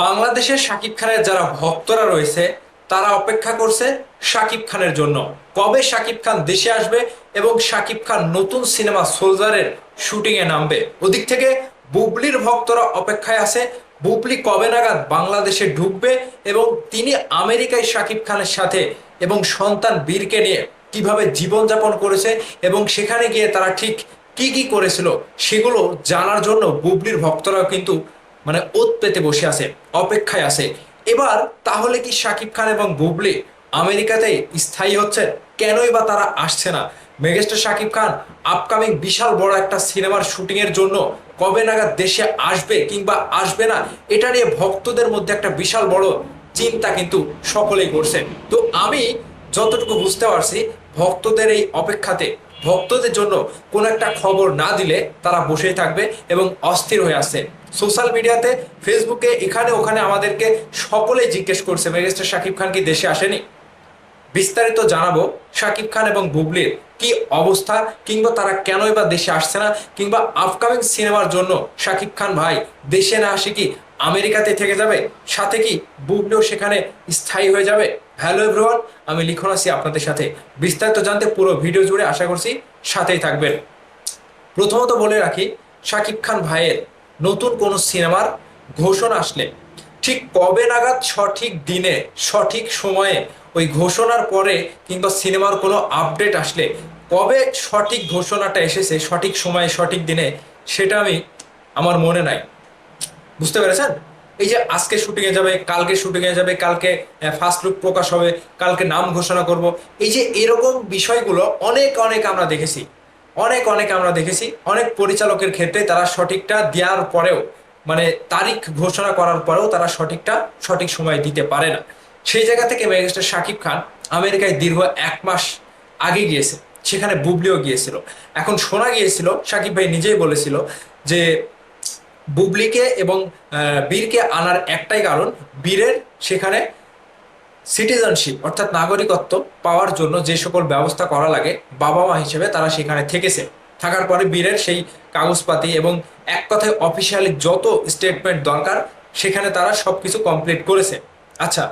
বাংলাদেশের শাকিব খানের যারা ভক্তরা রয়েছে, তারা অপেক্ষা করছে শাকিব খানের জন্য। কবে শাকিব খান দেশে আসবে এবং শাকিব খান নতুন সিনেমা সোলজারের শুটিং এ নামবে? ওদিক থেকে বুবলির ভক্তরা অপেক্ষায় আছে, বুবলি কবে নাগাদ বাংলাদেশে ঢুকবে এবং তিনি আমেরিকায় শাকিব খানের সাথে এবং সন্তান বীরকে নিয়ে কীভাবে জীবনযাপন করেছে এবং সেখানে গিয়ে তারা ঠিক কি কি করেছিল, সেগুলো জানার জন্য বুবলির ভক্তরাও কিন্তু মানে ওত পেতে বসে আছে, অপেক্ষায় আছে। এবার তাহলে কি শাকিব খান এবং বুবলি আমেরিকাতে স্থায়ী হচ্ছে কেনই বা তারা আসছে না? মেগাস্টার শাকিব খান আপকামিং বিশাল বড় একটা সিনেমার শুটিং এর জন্য কবে নাগাদ দেশে আসবে কিংবা আসবে না, এটা নিয়ে ভক্তদের মধ্যে একটা বিশাল বড় চিন্তা কিন্তু সকলেই করছে। তো আমি যতটুকু বুঝতে পারছি, ভক্তদের এই অপেক্ষাতে ভক্তদের জন্য কোনো একটা খবর না দিলে তারা বসেই থাকবে এবং অস্থির হয়ে আসছে। সোশ্যাল মিডিয়াতে, ফেসবুকে, এখানে, ওখানে আমাদেরকে সকলেই জিজ্ঞেস করছে, মেগাস্টার শাকিব খান কি দেশে আসেনি? বিস্তারিত জানাব, শাকিব খান এবং বুবলির কি অবস্থা, কিংবা তারা কেনই বা দেশে আসছে না, কিংবা আপকামিং সিনেমার জন্য শাকিব খান ভাই দেশে না আসে কি আমেরিকাতে থেকে যাবে? সাথে কি বুবলিও সেখানে স্থায়ী হয়ে যাবে? হ্যালো এভরিওয়ান, আমি লিখন আছি আপনাদের সাথে। বিস্তারিত জানতে পুরো ভিডিও জুড়ে আশা করছি সাথেই থাকবেন। প্রথমত বলে রাখি, শাকিব খান ভাইয়ের নতুন কোনো সিনেমার ঘোষণা আসলে। ঠিক কবে নাগাদ সঠিক দিনে, সঠিক সময়ে ওই ঘোষণার পরে কিংবা সিনেমার কোনো আপডেট আসলে, কবে সঠিক ঘোষণাটা এসেছে, সঠিক সময়ে, সঠিক দিনে, সেটা আমি, আমার মনে নাই। বুঝতে পেরেছেন? এই যে আজকে শুটিংয়ে যাবে, কালকে শুটিংয়ে যাবে, কালকে ফার্স্ট লুক প্রকাশ হবে, কালকে নাম ঘোষণা করব। এই যে এরকম বিষয়গুলো অনেক অনেক আমরা দেখেছি। অনেক অনেক আমরা দেখেছি। অনেক পরিচালকের ক্ষেত্রে তারা সঠিকটা দেওয়ার পরেও মানে তারিখ ঘোষণা করার পরেও তারা সঠিকটা, সঠিক সময় দিতে পারে না। সেই জায়গা থেকে মেগাস্টার শাকিব খান আমেরিকায় দীর্ঘ এক মাস আগে গিয়েছে, সেখানে বুবলিও গিয়েছিল। এখন শোনা গিয়েছিল শাকিব ভাই নিজেই বলেছিল যে বুবলিকে এবং বীরকে আনার একটাই কারণ, বীরের সেখানে সিটিজেনশিপ অর্থাৎ নাগরিকত্ব পাওয়ার জন্য যে সকল ব্যবস্থা করা লাগে বাবা মা হিসেবে তারা সেখানে থেকেছে। থাকার পরে বীরের সেই কাগজপাতি এবং এক কথায় অফিসিয়ালি যত স্টেটমেন্ট দরকার, সেখানে তারা সব কিছু কমপ্লিট করেছে। আচ্ছা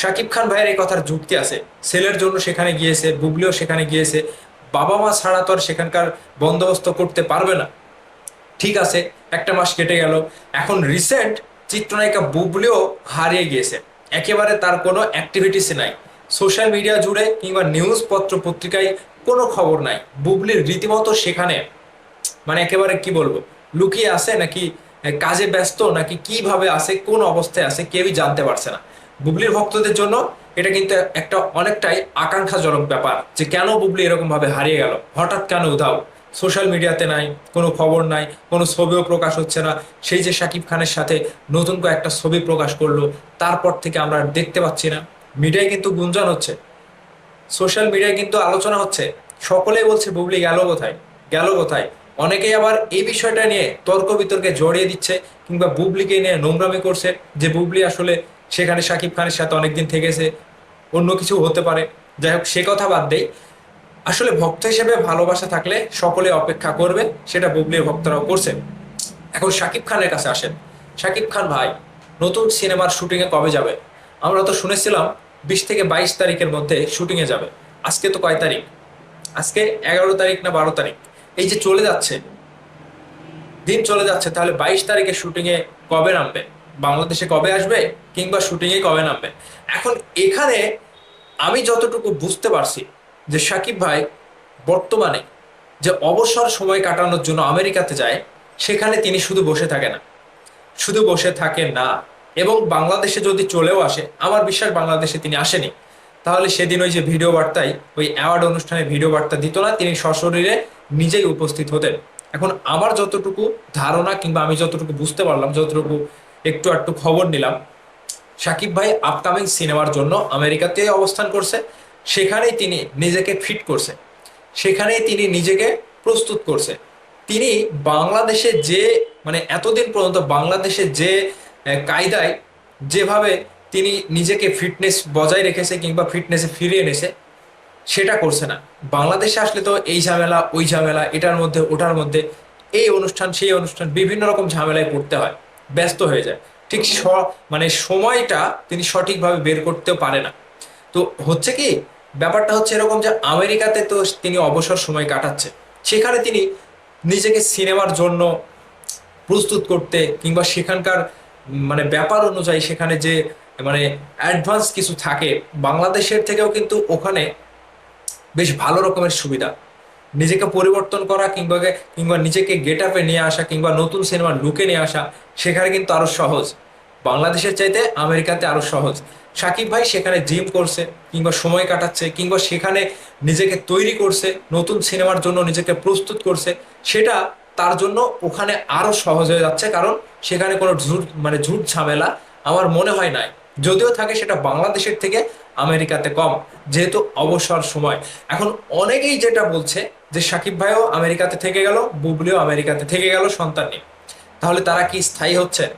শাকিব খান ভাইয়ের এই কথার যুক্তি আছে। ছেলের জন্য সেখানে গিয়েছে, বুবলিও সেখানে গিয়েছে। বাবা মা ছাড়া তো আর সেখানকার বন্দোবস্ত করতে পারবে না। ঠিক আছে, একটা মাস কেটে গেল। এখন রিসেন্ট চিত্রনায়িকা বুবলিও হারিয়ে গিয়েছে। একেবারে তার কোনো অ্যাক্টিভিটিস নাই। সোশ্যাল মিডিয়া জুড়ে কিংবা নিউজ পত্র পত্রিকায় কোনো খবর নাই। বুবলির রীতিমতো সেখানে মানে একেবারে কি বলব, লুকিয়ে আছে নাকি কাজে ব্যস্ত, নাকি কীভাবে আছে, কোন অবস্থায় আছে, কেউই জানতে পারছে না। বুবলির ভক্তদের জন্য এটা কিন্তু একটা অনেকটাই আকাঙ্ক্ষাজনক ব্যাপার যে কেন বুবলি এরকম ভাবে হারিয়ে গেল। হঠাৎ কেন উধাও? সোশ্যাল মিডিয়াতে নাই, কোনো খবর নাই, কোনো ছবিও প্রকাশ হচ্ছে না। সেই যে শাকিব খানের সাথে নতুন করে একটা ছবি প্রকাশ করল, তারপর থেকে আমরা দেখতে পাচ্ছি না। মিডিয়ায় কিন্তু গুঞ্জন হচ্ছে। সোশ্যাল মিডিয়ায় কিন্তু আলোচনা হচ্ছে। সকলেই বলছে, বুবলি, গেল কোথায়? গেল কোথায়? অনেকেই আবার এই বিষয়টা নিয়ে তর্ক বিতর্কে জড়িয়ে দিচ্ছে, কিংবা বুবলিকে নিয়ে নোংরামি করছে যে, বুবলি আসলে সেখানে শাকিব খানের সাথে অনেকদিন থেকেছে, অন্য কিছু হতে পারে। যাই হোক, সে কথা বাদ দেই। আসলে ভক্ত হিসেবে ভালোবাসা থাকলে সকলে অপেক্ষা করবে, সেটা বুবলির ভক্তরাও করছে এখন শাকিব খানের কাছে আসেন। শাকিব খান, ভাই, নতুন সিনেমার শুটিংয়ে কবে যাবে? আমরা তো শুনেছিলাম বিশ থেকে বাইশ তারিখের মধ্যে শুটিংয়ে যাবে। আজকে তো কয় তারিখ? আজকে এগারো তারিখ না বারো তারিখ? এই যে চলে যাচ্ছে, দিন চলে যাচ্ছে, তাহলে বাইশ তারিখে শুটিংয়ে কবে নামবে? বাংলাদেশে কবে আসবে কিংবা শুটিংয়ে কবে নামবে? এখন এখানে আমি যতটুকু বুঝতে পারছি যে সাকিব ভাই বর্তমানে যে অবসর সময় কাটানোর জন্য আমেরিকাতে যায়, সেখানে তিনি শুধু বসে থাকে না। শুধু বসে থাকেন না। এবং বাংলাদেশে যদি চলেও আসে, আমার বিশ্বাস বাংলাদেশে তিনি আসেনি। তাহলে সেদিন ওই যে ভিডিও বার্তায়, ওই অ্যাওয়ার্ড অনুষ্ঠানে ভিডিও বার্তা দিত না, তিনি সশরীরে নিজেই উপস্থিত হতেন। এখন আমার যতটুকু ধারণা কিংবা আমি যতটুকু বুঝতে পারলাম, যতটুকু একটু একটু খবর নিলাম, সাকিব ভাই আপকামিং সিনেমার জন্য আমেরিকাতে অবস্থান করছে। সেখানেই তিনি নিজেকে ফিট করছে। সেখানেই তিনি নিজেকে প্রস্তুত করছে। তিনি বাংলাদেশে যে মানে এতদিন পর্যন্ত বাংলাদেশে যে কায়দায় যেভাবে তিনি নিজেকে ফিটনেস বজায় রেখেছে কিংবা ফিটনেসে ফিরিয়ে এনেছে, সেটা করছে না। বাংলাদেশে আসলে তো এই ঝামেলা, ওই ঝামেলা, এটার মধ্যে, ওটার মধ্যে, এই অনুষ্ঠান, সেই অনুষ্ঠান, বিভিন্ন রকম ঝামেলায় পড়তে হয়, ব্যস্ত হয়ে যায়। ঠিক মানে সময়টা তিনি সঠিকভাবে বের করতেও পারে না। তো হচ্ছে কি, ব্যাপারটা হচ্ছে এরকম যে আমেরিকাতে তো তিনি অবসর সময় কাটাচ্ছে। সেখানে তিনি নিজেকে সিনেমার জন্য প্রস্তুত করতে কিংবা সেখানকার মানে ব্যাপার অনুযায়ী সেখানে যে মানে অ্যাডভান্স কিছু থাকে, বাংলাদেশের থেকেও কিন্তু ওখানে বেশ ভালো রকমের সুবিধা। নিজেকে পরিবর্তন করা কিংবা কিংবা নিজেকে গেট আপে নিয়ে আসা কিংবা নতুন সিনেমার লুকে নিয়ে আসা, সেখানে কিন্তু আরও সহজ। বাংলাদেশের চাইতে আমেরিকাতে আরও সহজ। সাকিব ভাই সেখানে জিম করছে, কিংবা সময় কাটাচ্ছে, কিংবা সেখানে নিজেকে তৈরি করছে, নতুন সিনেমার জন্য নিজেকে প্রস্তুত করছে, সেটা তার জন্য ওখানে আরও সহজ হয়ে যাচ্ছে, কারণ সেখানে কোনো ঝুট মানে ঝুট ঝামেলা আমার মনে হয় নাই। যদিও থাকে সেটা বাংলাদেশের থেকে আমেরিকাতে কম, যেহেতু অবসর সময়। এখন অনেকেই যেটা বলছে যে সাকিব ভাইও আমেরিকাতে থেকে গেল, বুবলিও আমেরিকাতে থেকে গেল সন্তান নিয়ে। তাহলে তারা কি স্থায়ী হচ্ছে?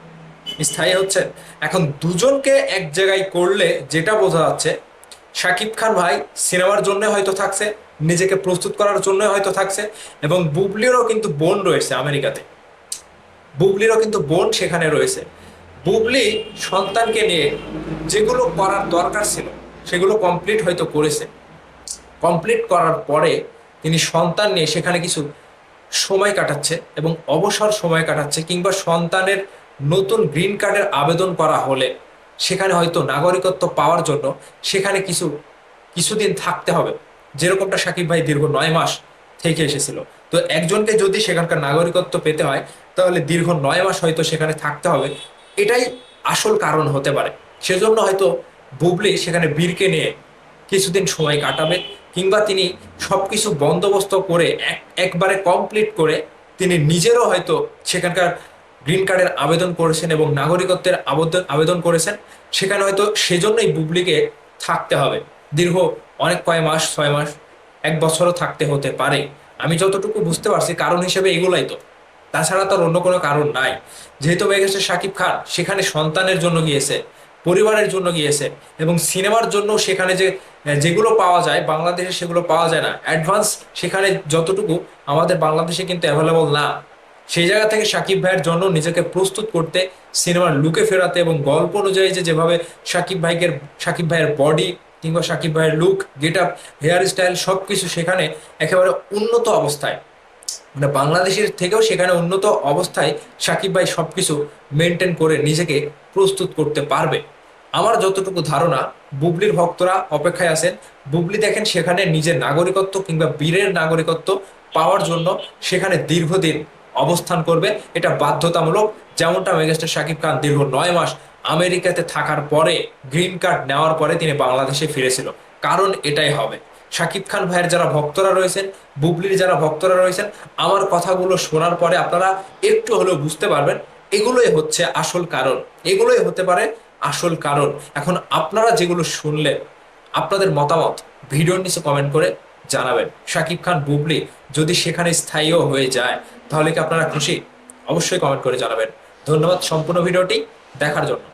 স্থায়ী হচ্ছে। এখন দুজনকে এক জায়গায় করলে যেটা বোঝা যাচ্ছে, শাকিব খান ভাই সিনেমার জন্য হয়তো থাকছে, নিজেকে প্রস্তুত করার জন্য হয়তো থাকছে, এবং বুবলিরও কিন্তু বোন রয়েছে আমেরিকাতে। বুবলিরও কিন্তু বোন সেখানে রয়েছে। বুবলি সন্তানকে নিয়ে যেগুলো করার দরকার ছিল, সেগুলো কমপ্লিট হয়তো করেছে। কমপ্লিট করার পরে তিনি সন্তান নিয়ে সেখানে কিছু সময় কাটাচ্ছে এবং অবসর সময় কাটাচ্ছে, কিংবা সন্তানের নতুন গ্রিন কার্ডের আবেদন করা হলে সেখানে হয়তো নাগরিকত্ব পাওয়ার জন্য সেখানে কিছু, কিছুদিন থাকতে হবে। যেরকমটা সাকিব ভাই দীর্ঘ নয় মাস থেকে এসেছিল। তো একজনকে যদি সেখানকার নাগরিকত্ব পেতে হয়, তাহলে দীর্ঘ নয় মাস হয়তো সেখানে থাকতে হবে। এটাই আসল কারণ হতে পারে। সেজন্য হয়তো বুবলি সেখানে বীরকে নিয়ে কিছুদিন সময় কাটাবে, কিংবা তিনি সবকিছু বন্দোবস্ত করে এক, একবারে কমপ্লিট করে তিনি নিজেরও হয়তো সেখানকার গ্রিন কার্ডের আবেদন করেছেন এবং নাগরিকত্বের আবেদন আবেদন করেছেন, সেখানে হয়তো সেজন্যই বুবলিকে থাকতে হবে। দীর্ঘ অনেক কয় মাস, ছয় মাস, এক বছরও থাকতে হতে পারে। আমি যতটুকু বুঝতে পারছি, কারণ হিসেবে এগুলাই তো। তাছাড়া তার অন্য কোনো কারণ নাই। যেহেতু হয়ে গেছে শাকিব খান, সেখানে সন্তানের জন্য গিয়েছে, পরিবারের জন্য গিয়েছে এবং সিনেমার জন্য সেখানে যে যেগুলো পাওয়া যায়, বাংলাদেশে সেগুলো পাওয়া যায় না। অ্যাডভান্স সেখানে যতটুকু, আমাদের বাংলাদেশে কিন্তু অ্যাভেলেবল না। সেই জায়গা থেকে সাকিব ভাইয়ের জন্য নিজেকে প্রস্তুত করতে, সিনেমার লুকে ফেরাতে এবং গল্প অনুযায়ী যে যেভাবে সাকিব ভাইকে, সাকিব ভাইয়ের বডি কিংবা সাকিব ভাইয়ের look get up hairstyle সব কিছু সেখানে একেবারে উন্নত অবস্থায়। মানে বাংলাদেশের থেকেও সেখানে উন্নত অবস্থায় সাকিব ভাই সব কিছু মেনটেন করে নিজেকে প্রস্তুত করতে পারবে। আমার যতটুকু ধারণা, বুবলির ভক্তরা অপেক্ষায় আছেন। বুবলি দেখেন সেখানে নিজের নাগরিকত্ব কিংবা বীরের নাগরিকত্ব পাওয়ার জন্য সেখানে দীর্ঘদিন অবস্থান করবে। এটা বাধ্যতামূলক। যেমনটা মেগাস্টার শাকিব খান দীর্ঘ নয় মাস আমেরিকাতে থাকার পরে গ্রিন কার্ড নেওয়ার পরে তিনি বাংলাদেশে ফিরেছিল। কারণ এটাই হবে। শাকিব খান ভাইয়ের যারা ভক্তরা রয়েছেন, বুবলির যারা ভক্তরা রয়েছেন, আমার কথাগুলো শোনার পরে আপনারা একটু হলেও বুঝতে পারবেন, এগুলোই হচ্ছে আসল কারণ। এগুলোই হতে পারে আসল কারণ। এখন আপনারা যেগুলো শুনলেন, আপনাদের মতামত, ভিডিওর নিচে কমেন্ট করে জানাবেন। শাকিব খান বুবলি, যদি সেখানে স্থায়ীও হয়ে যায়, তাহলে কি আপনারা খুশি? অবশ্যই কমেন্ট করে জানাবেন। ধন্যবাদ সম্পূর্ণ ভিডিওটি দেখার জন্য।